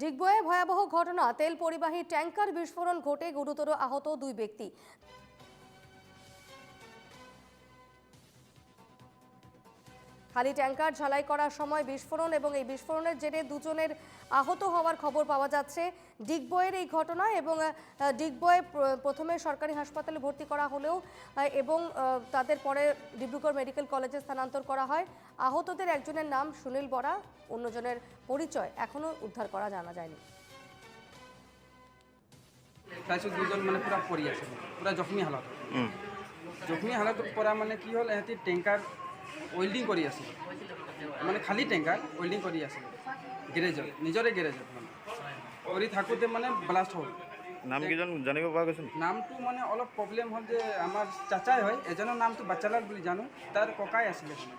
ডিগবয়ে ভয়াবহ ঘটনা তেল পরিবাহী ট্যাঙ্কার বিস্ফোরণ ঘটে গুরুতর আহত দুই ব্যক্তি। খালি ট্যাঙ্কার ঝালাই করার সময় বিস্ফোরণ এবং এই বিস্ফোরণের জেরে দুজনের আহত হওয়ার খবর পাওয়া যাচ্ছে ডিগবয়ের এই ঘটনা এবং ডিগবয়ে প্রথমে সরকারি হাসপাতালে ভর্তি করা হলেও এবং তাদের পরে ডিব্রুগড় মেডিকেল কলেজে স্থানান্তর করা হয়। আহতদের একজনের নাম সুনীল বরা অন্যজনের পরিচয় এখনও উদ্ধার করা জানা যায়নি। দুজন মানে পৰি আছে পূৰা জখমী হালত। জখমী হালত পৰা মানে কি হ'ল এহেঁতি টেংকাৰ ৱেল্ডিং কৰি আছিল। মানে খালী টেংকাৰ ৱেল্ডিং কৰি আছিল। গেৰেজত নিজৰে গেৰেজত মানে। কৰি থাকোঁতে মানে ব্লাষ্ট হ'ল। নাম কেইজন জানিব পৰা গৈছে নেকি? নামটো মানে অলপ প্ৰব্লেম হ'ল যে আমাৰ চাচাই হয় এজনৰ নামটো বাচ্চালাল বুলি জানো তাৰ ককাই আছিলে মানে।